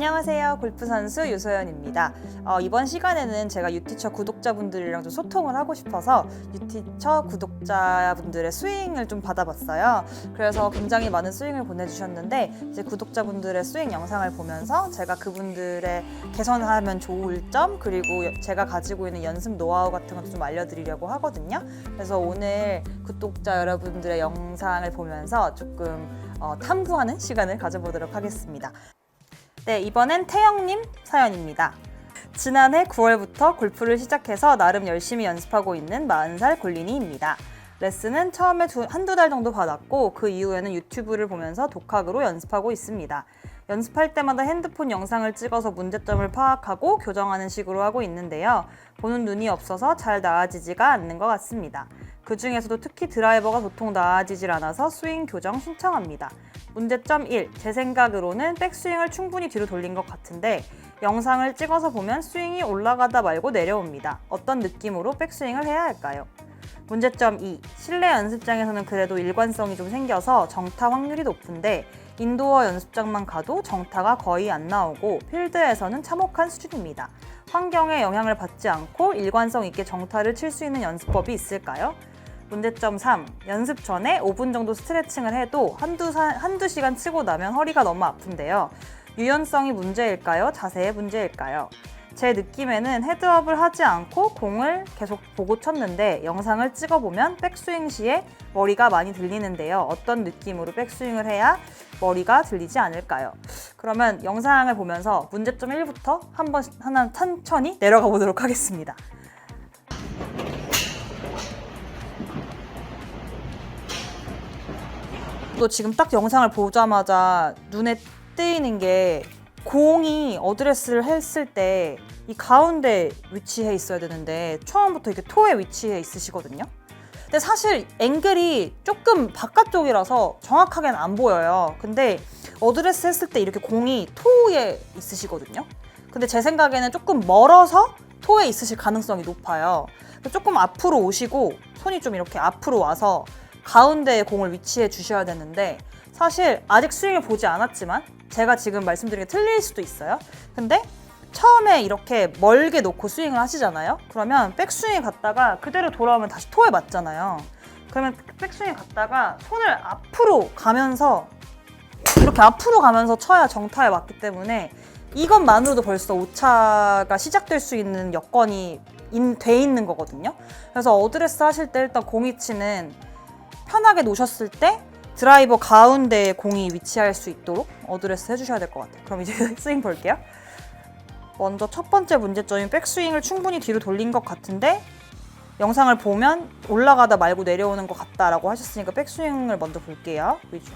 안녕하세요. 골프 선수 유소연입니다. 어, 이번 시간에는 제가 유티처 구독자분들이랑 좀 소통을 하고 싶어서 유티처 구독자분들의 스윙을 좀 받아봤어요. 그래서 굉장히 많은 스윙을 보내주셨는데 이제 구독자분들의 스윙 영상을 보면서 제가 그분들의 개선하면 좋을 점 그리고 제가 가지고 있는 연습 노하우 같은 것도 좀 알려드리려고 하거든요. 그래서 오늘 구독자 여러분들의 영상을 보면서 조금 어, 탐구하는 시간을 가져보도록 하겠습니다. 네, 이번엔 태영님 사연입니다. 지난해 9월부터 골프를 시작해서 나름 열심히 연습하고 있는 40살 골린이입니다. 레슨은 처음에 두, 한두 달 정도 받았고 그 이후에는 유튜브를 보면서 독학으로 연습하고 있습니다. 연습할 때마다 핸드폰 영상을 찍어서 문제점을 파악하고 교정하는 식으로 하고 있는데요. 보는 눈이 없어서 잘 나아지지가 않는 것 같습니다. 그 중에서도 특히 드라이버가 도통 나아지질 않아서 스윙 교정 신청합니다. 문제점 1. 제 생각으로는 백스윙을 충분히 뒤로 돌린 것 같은데 영상을 찍어서 보면 스윙이 올라가다 말고 내려옵니다. 어떤 느낌으로 백스윙을 해야 할까요? 문제점 2. 실내 연습장에서는 그래도 일관성이 좀 생겨서 정타 확률이 높은데 인도어 연습장만 가도 정타가 거의 안 나오고 필드에서는 참혹한 수준입니다. 환경에 영향을 받지 않고 일관성 있게 정타를 칠 수 있는 연습법이 있을까요? 문제점 3. 연습 전에 5분 정도 스트레칭을 해도 한두, 사- 한두 시간 치고 나면 허리가 너무 아픈데요. 유연성이 문제일까요? 자세의 문제일까요? 제 느낌에는 헤드업을 하지 않고 공을 계속 보고 쳤는데 영상을 찍어보면 백스윙 시에 머리가 많이 들리는데요. 어떤 느낌으로 백스윙을 해야 머리가 들리지 않을까요? 그러면 영상을 보면서 문제점 1부터 한번 하나 천천히 내려가 보도록 하겠습니다. 또 지금 딱 영상을 보자마자 눈에 띄는 게 공이 어드레스를 했을 때 이 가운데 위치해 있어야 되는데 처음부터 이렇게 토에 위치해 있으시거든요. 근데 사실 앵글이 조금 바깥쪽이라서 정확하게는 안 보여요. 근데 어드레스 했을 때 이렇게 공이 토에 있으시거든요. 근데 제 생각에는 조금 멀어서 토에 있으실 가능성이 높아요. 조금 앞으로 오시고 손이 좀 이렇게 앞으로 와서 가운데에 공을 위치해 주셔야 되는데 사실 아직 스윙을 보지 않았지만 제가 지금 말씀드린 게 틀릴 수도 있어요. 근데 처음에 이렇게 멀게 놓고 스윙을 하시잖아요. 그러면 백스윙 갔다가 그대로 돌아오면 다시 토에 맞잖아요. 그러면 백스윙 갔다가 손을 앞으로 가면서 이렇게 앞으로 가면서 쳐야 정타에 맞기 때문에 이것만으로도 벌써 오차가 시작될 수 있는 여건이 인- 돼 있는 거거든요. 그래서 어드레스 하실 때 일단 공이치는 편하게 놓으셨을 때 드라이버 가운데에 공이 위치할 수 있도록 어드레스 해주셔야 될 것 같아요. 그럼 이제 스윙 볼게요. 먼저 첫 번째 문제점인 백스윙을 충분히 뒤로 돌린 것 같은데 영상을 보면 올라가다 말고 내려오는 것 같다라고 하셨으니까 백스윙을 먼저 볼게요. 위주.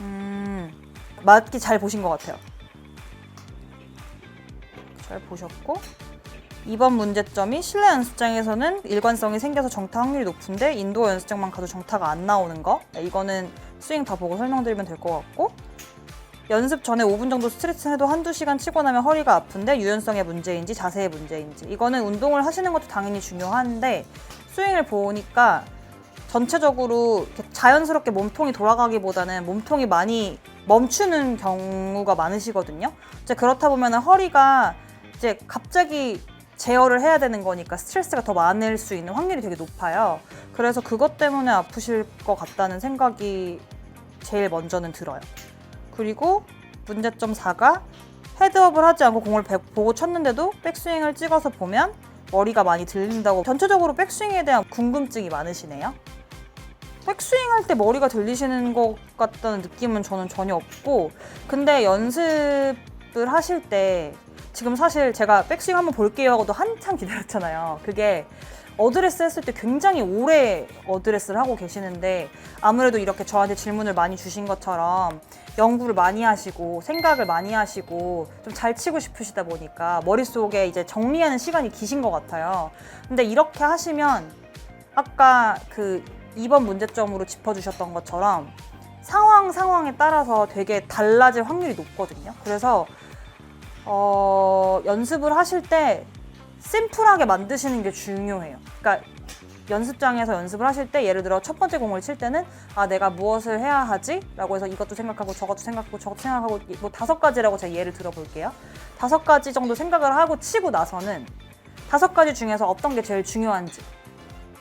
음, 맞기 잘 보신 것 같아요. 잘 보셨고 2번 문제점이 실내 연습장에서는 일관성이 생겨서 정타 확률이 높은데 인도어 연습장만 가도 정타가 안 나오는 거. 네, 이거는 스윙 다 보고 설명드리면 될 것 같고. 연습 전에 5분 정도 스트레칭 해도 한두 시간 치고 나면 허리가 아픈데 유연성의 문제인지 자세의 문제인지. 이거는 운동을 하시는 것도 당연히 중요한데 스윙을 보니까 전체적으로 자연스럽게 몸통이 돌아가기보다는 몸통이 많이 멈추는 경우가 많으시거든요. 이제 그렇다 보면 허리가 이제 갑자기 제어를 해야 되는 거니까 스트레스가 더 많을 수 있는 확률이 되게 높아요. 그래서 그것 때문에 아프실 것 같다는 생각이 제일 먼저는 들어요. 그리고 문제점 4가 헤드업을 하지 않고 공을 배- 보고 쳤는데도 백스윙을 찍어서 보면 머리가 많이 들린다고 전체적으로 백스윙에 대한 궁금증이 많으시네요. 백스윙 할 때 머리가 들리시는 것 같다는 느낌은 저는 전혀 없고 근데 연습을 하실 때 지금 사실 제가 백스윙 한번 볼게요 하고도 한참 기다렸잖아요. 그게 어드레스 했을 때 굉장히 오래 어드레스를 하고 계시는데 아무래도 이렇게 저한테 질문을 많이 주신 것처럼 연구를 많이 하시고 생각을 많이 하시고 좀 잘 치고 싶으시다 보니까 머릿속에 이제 정리하는 시간이 기신 것 같아요. 근데 이렇게 하시면 아까 그 2번 문제점으로 짚어주셨던 것처럼 상황 상황에 따라서 되게 달라질 확률이 높거든요. 그래서 어, 연습을 하실 때 심플하게 만드시는 게 중요해요. 그러니까 연습장에서 연습을 하실 때 예를 들어 첫 번째 공을 칠 때는 아 내가 무엇을 해야 하지? 라고 해서 이것도 생각하고 저것도 생각하고 저것도 생각하고 뭐 다섯 가지라고 제가 예를 들어볼게요. 다섯 가지 정도 생각을 하고 치고 나서는 다섯 가지 중에서 어떤 게 제일 중요한지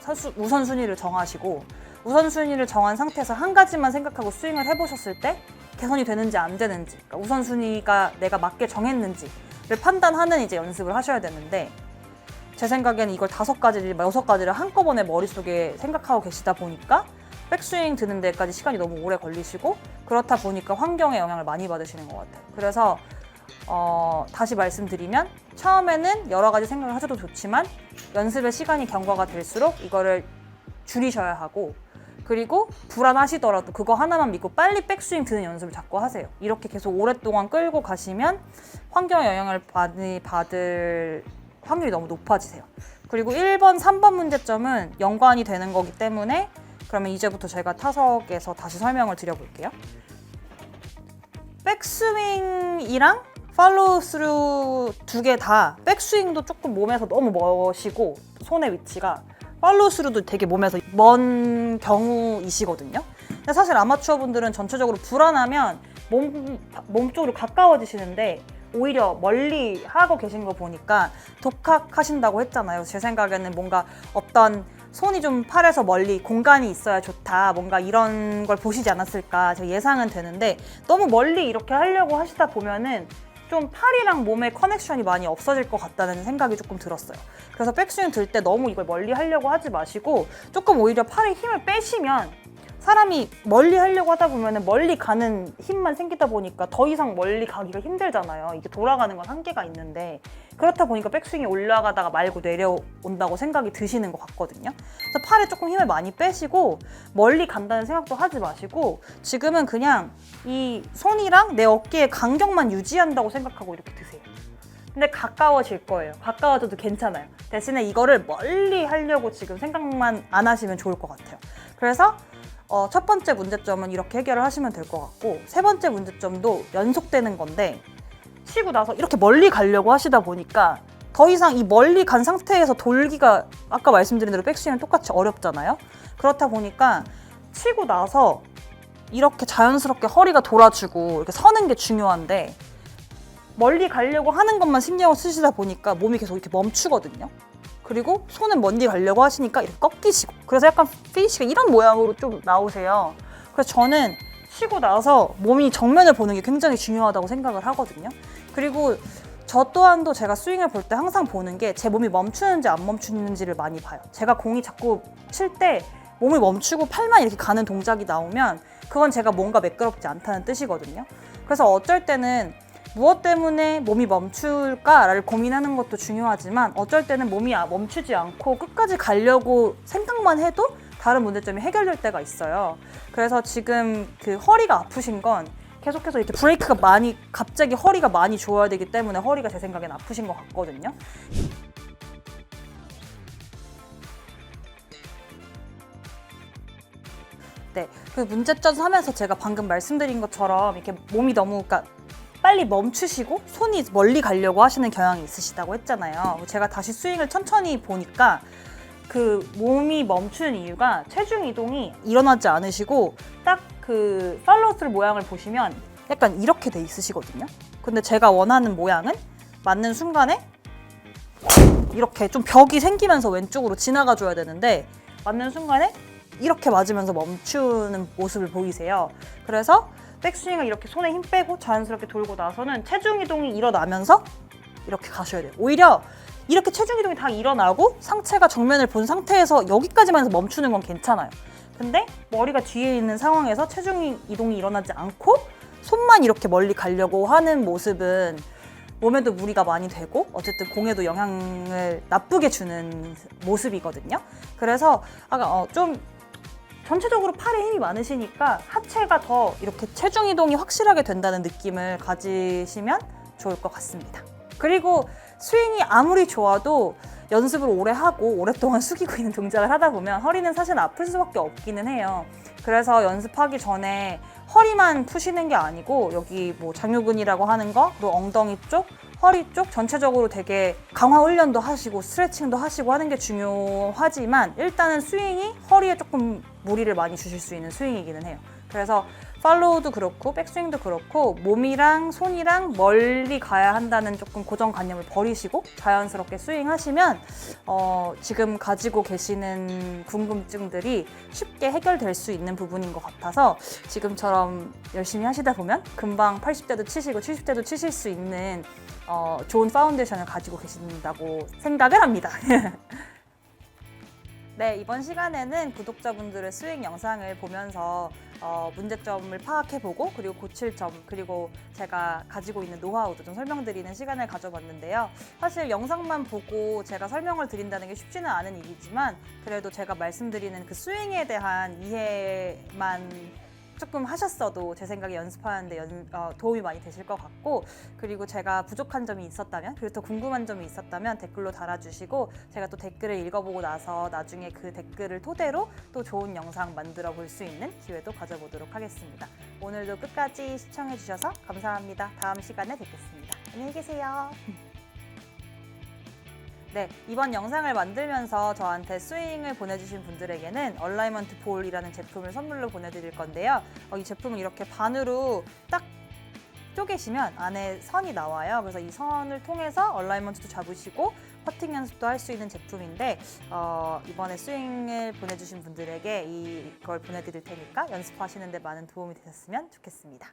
선수, 우선순위를 정하시고 우선순위를 정한 상태에서 한 가지만 생각하고 스윙을 해보셨을 때 개선이 되는지 안 되는지 그러니까 우선순위가 내가 맞게 정했는지를 판단하는 이제 연습을 하셔야 되는데 제 생각에는 이걸 다섯 가지를 여섯 가지를 한꺼번에 머릿속에 생각하고 계시다 보니까 백스윙 드는 데까지 시간이 너무 오래 걸리시고 그렇다 보니까 환경에 영향을 많이 받으시는 것 같아요. 그래서 어, 다시 말씀드리면 처음에는 여러 가지 생각을 하셔도 좋지만 연습의 시간이 경과가 될수록 이거를 줄이셔야 하고 그리고 불안하시더라도 그거 하나만 믿고 빨리 백스윙 드는 연습을 자꾸 하세요. 이렇게 계속 오랫동안 끌고 가시면 환경에 영향을 받- 받을 확률이 너무 높아지세요. 그리고 1번, 3번 문제점은 연관이 되는 거기 때문에 그러면 이제부터 제가 타석에서 다시 설명을 드려볼게요. 백스윙이랑 팔로우 스루 두 개 다 백스윙도 조금 몸에서 너무 멋이고 손의 위치가 팔로우 스루도 되게 몸에서 먼 경우이시거든요. 근데 사실 아마추어 분들은 전체적으로 불안하면 몸, 몸 쪽으로 가까워지시는데 오히려 멀리 하고 계신 거 보니까 독학하신다고 했잖아요. 제 생각에는 뭔가 어떤 손이 좀 팔에서 멀리 공간이 있어야 좋다. 뭔가 이런 걸 보시지 않았을까. 제가 예상은 되는데 너무 멀리 이렇게 하려고 하시다 보면은 좀 팔이랑 몸의 커넥션이 많이 없어질 것 같다는 생각이 조금 들었어요. 그래서 백스윙 들 때 너무 이걸 멀리 하려고 하지 마시고 조금 오히려 팔에 힘을 빼시면 사람이 멀리 하려고 하다 보면 멀리 가는 힘만 생기다 보니까 더 이상 멀리 가기가 힘들잖아요. 이게 돌아가는 건 한계가 있는데 그렇다 보니까 백스윙이 올라가다가 말고 내려온다고 생각이 드시는 것 같거든요. 그래서 팔에 조금 힘을 많이 빼시고 멀리 간다는 생각도 하지 마시고 지금은 그냥 이 손이랑 내 어깨의 간격만 유지한다고 생각하고 이렇게 드세요. 근데 가까워질 거예요. 가까워져도 괜찮아요. 대신에 이거를 멀리 하려고 지금 생각만 안 하시면 좋을 것 같아요. 그래서 어, 첫 번째 문제점은 이렇게 해결을 하시면 될 것 같고 세 번째 문제점도 연속되는 건데 치고 나서 이렇게 멀리 가려고 하시다 보니까 더 이상 이 멀리 간 상태에서 돌기가 아까 말씀드린 대로 백스윙은 똑같이 어렵잖아요. 그렇다 보니까 치고 나서 이렇게 자연스럽게 허리가 돌아주고 이렇게 서는 게 중요한데 멀리 가려고 하는 것만 신경을 쓰시다 보니까 몸이 계속 이렇게 멈추거든요. 그리고 손은 먼디 가려고 하시니까 이렇게 꺾이시고 그래서 약간 피니시가 이런 모양으로 좀 나오세요. 그래서 저는 치고 나서 몸이 정면을 보는 게 굉장히 중요하다고 생각을 하거든요. 그리고 저 또한도 제가 스윙을 볼 때 항상 보는 게 제 몸이 멈추는지 안 멈추는지를 많이 봐요. 제가 공이 자꾸 칠 때 몸을 멈추고 팔만 이렇게 가는 동작이 나오면 그건 제가 뭔가 매끄럽지 않다는 뜻이거든요. 그래서 어쩔 때는 무엇 때문에 몸이 멈출까를 고민하는 것도 중요하지만 어쩔 때는 몸이 아- 멈추지 않고 끝까지 가려고 생각만 해도 다른 문제점이 해결될 때가 있어요. 그래서 지금 그 허리가 아프신 건 계속해서 이렇게 브레이크가 많이 갑자기 허리가 많이 좋아야 되기 때문에 허리가 제 생각엔 아프신 것 같거든요. 네, 그 문제점 하면서 제가 방금 말씀드린 것처럼 이렇게 몸이 너무 그러니까 빨리 멈추시고 손이 멀리 가려고 하시는 경향이 있으시다고 했잖아요. 제가 다시 스윙을 천천히 보니까 그 몸이 멈추는 이유가 체중 이동이 일어나지 않으시고 딱 그 팔로우스루 모양을 보시면 약간 이렇게 돼 있으시거든요. 근데 제가 원하는 모양은 맞는 순간에 이렇게 좀 벽이 생기면서 왼쪽으로 지나가 줘야 되는데 맞는 순간에 이렇게 맞으면서 멈추는 모습을 보이세요. 그래서 백스윙을 이렇게 손에 힘 빼고 자연스럽게 돌고 나서는 체중 이동이 일어나면서 이렇게 가셔야 돼요. 오히려 이렇게 체중 이동이 다 일어나고 상체가 정면을 본 상태에서 여기까지만 해서 멈추는 건 괜찮아요. 근데 머리가 뒤에 있는 상황에서 체중 이동이 일어나지 않고 손만 이렇게 멀리 가려고 하는 모습은 몸에도 무리가 많이 되고 어쨌든 공에도 영향을 나쁘게 주는 모습이거든요. 그래서 아까 어, 좀 전체적으로 팔에 힘이 많으시니까 하체가 더 이렇게 체중 이동이 확실하게 된다는 느낌을 가지시면 좋을 것 같습니다. 그리고 스윙이 아무리 좋아도 연습을 오래 하고 오랫동안 숙이고 있는 동작을 하다 보면 허리는 사실 아플 수밖에 없기는 해요. 그래서 연습하기 전에 허리만 푸시는 게 아니고 여기 뭐 장요근이라고 하는 거, 그리고 엉덩이 쪽, 허리 쪽 전체적으로 되게 강화 훈련도 하시고 스트레칭도 하시고 하는 게 중요하지만 일단은 스윙이 허리에 조금 무리를 많이 주실 수 있는 스윙이기는 해요. 그래서 팔로우도 그렇고 백스윙도 그렇고 몸이랑 손이랑 멀리 가야 한다는 조금 고정관념을 버리시고 자연스럽게 스윙하시면 어, 지금 가지고 계시는 궁금증들이 쉽게 해결될 수 있는 부분인 것 같아서 지금처럼 열심히 하시다 보면 금방 80대도 치시고 70대도 치실 수 있는 어, 좋은 파운데이션을 가지고 계신다고 생각을 합니다. 네, 이번 시간에는 구독자분들의 스윙 영상을 보면서 어, 문제점을 파악해보고 그리고 고칠 점 그리고 제가 가지고 있는 노하우도 좀 설명드리는 시간을 가져봤는데요. 사실 영상만 보고 제가 설명을 드린다는 게 쉽지는 않은 일이지만 그래도 제가 말씀드리는 그 스윙에 대한 이해만 조금 하셨어도 제 생각에 연습하는데 연- 어, 도움이 많이 되실 것 같고 그리고 제가 부족한 점이 있었다면 그리고 더 궁금한 점이 있었다면 댓글로 달아주시고 제가 또 댓글을 읽어보고 나서 나중에 그 댓글을 토대로 또 좋은 영상 만들어 볼 수 있는 기회도 가져보도록 하겠습니다. 오늘도 끝까지 시청해주셔서 감사합니다. 다음 시간에 뵙겠습니다. 안녕히 계세요. 네, 이번 영상을 만들면서 저한테 스윙을 보내주신 분들에게는 얼라이먼트 볼이라는 제품을 선물로 보내드릴 건데요. 어, 이 제품은 이렇게 반으로 딱 쪼개시면 안에 선이 나와요. 그래서 이 선을 통해서 얼라이먼트도 잡으시고 퍼팅 연습도 할 수 있는 제품인데 어, 이번에 스윙을 보내주신 분들에게 이걸 보내드릴 테니까 연습하시는데 많은 도움이 되셨으면 좋겠습니다.